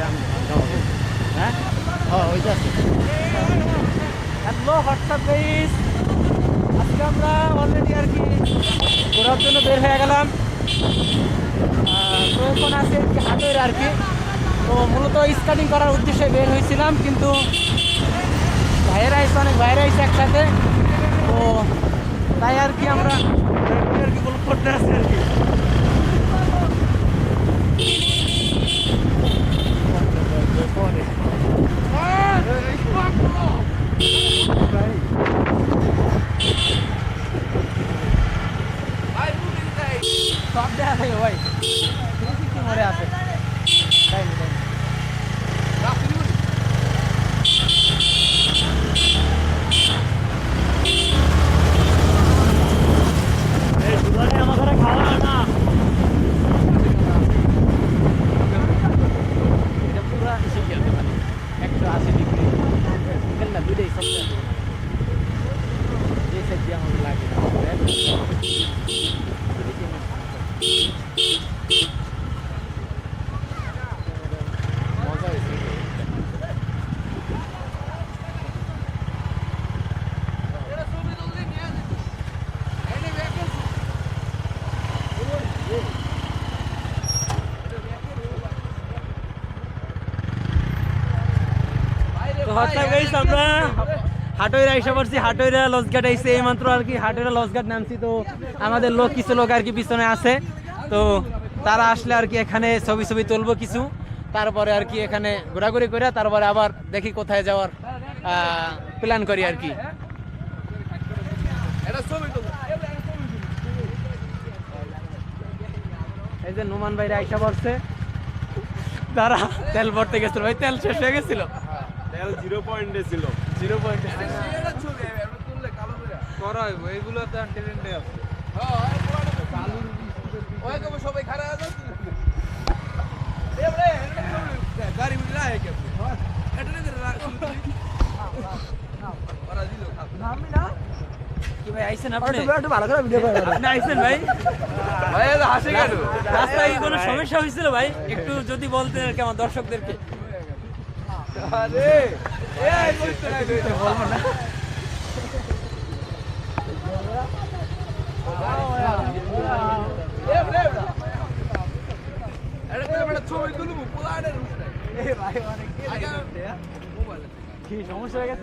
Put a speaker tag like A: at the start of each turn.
A: জানি হ্যাঁ?
B: হ্যাঁ ওইটাছে
A: হ্যালো হোয়াটসঅ্যাপ গাইস আজকে আমরা অলরেডি আর কি ঘোরার জন্য বের হয়ে গেলাম। তো এখন আছে হাটের আর কি। তো মূলত স্কাটিং করার উদ্দেশ্যে বের হয়েছিলাম, কিন্তু ভাইয়েরা এসে অনেক ভাইয়েরা এসে একসাথে। তো তাই আর কি আমরা আর কি করতে আসছি আর কি। ભાઈ. হোয়াটসঅ্যাপ গাইস আমরা হাটইরা এসে পড়ছি হাটইরা লসঘাট আইছে এই মাত্র আর কি হাটইরা লসঘাট নামছি তো আমাদের লোক কিছু লোক আর কি পিছনে আছে। তো তারা আসলে আর কি এখানে ছবি ছবি তুলবো কিছু তারপরে আর কি এখানে ঘোরাঘুরি করে তারপরে আবার দেখি কোথায় যাওয়ার প্ল্যান করি আর কি। এই যে নোমান ভাইরা আইসা পড়ছে। তারা তেল ভরতে গেছিল ভাই তেল শেষ হয়ে গেছিল।
B: জিরো পয়েন্টে ছিল
A: জিরো পয়েন্ট
C: করা হইব এইগুলো তো ট্রেন্ডে আছে
D: সবাই খারাপ আছে গাড়ি মিলে রাখে কে এটা না ওরা দিল
A: কি ভাই আইছেন আপনি
B: একটু ভালো করে ভিডিও করে
A: আপনি আইছেন ভাই?
D: ভাই এটা হাসি কেন
A: রাস্তায় কোনো সমস্যা হয়েছিল ভাই? একটু যদি বলতেন আর কি আমার দর্শকদেরকে।
D: আরে এই বলতে
A: বলব না।
D: মোবাইল।
A: কি সমস্যা হয়ে গেছে?